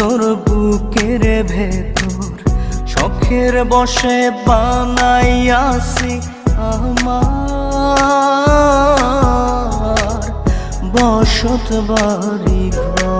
তোর বুকের ভেতর শখের বসে বানাইয়াছি আমার। বসত বাড়ি ঘর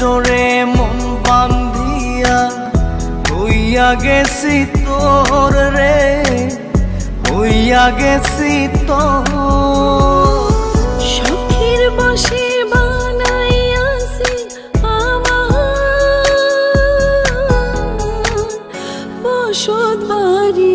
ডোরে মন বান্ধিয়া হইয়া গেছি তোর রে হইয়া গেছি তোর। সুখের বসে বসত বাড়ি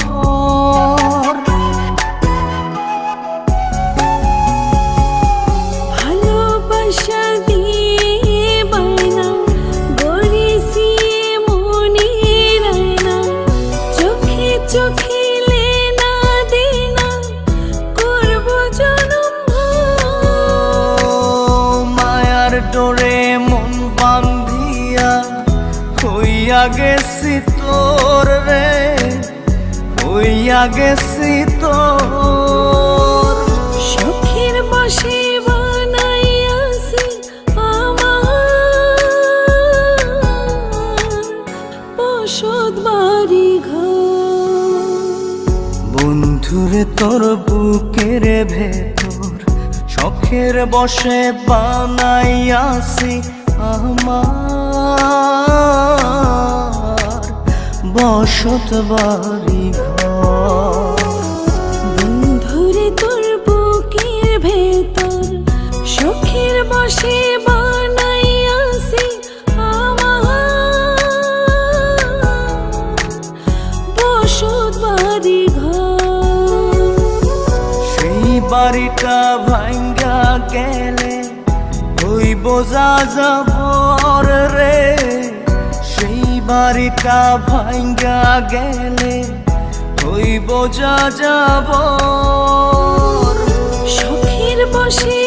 ডোরে মন বান্ধিয়া হইয়া গেছি তোর রে হইয়া গেছি তোর। সুখের বসে বানাইয়াছি আমার বসত বাড়ি ঘর। বন্ধুরে তোর বুকের ভেতর শখের বসে বানাইয়াছি আমার। বসত বাড়ি বন্ধুরে তোর বুকের ভেতর সুখের বসে বানাইয়াছি আমার। বসত বাড়ি ঘর। সেই বাড়িটা ওই বোঝা যাব রে সেই বাড়িটা ভাঙ্গা গেলে ওই বোঝা যাব সুখের বসে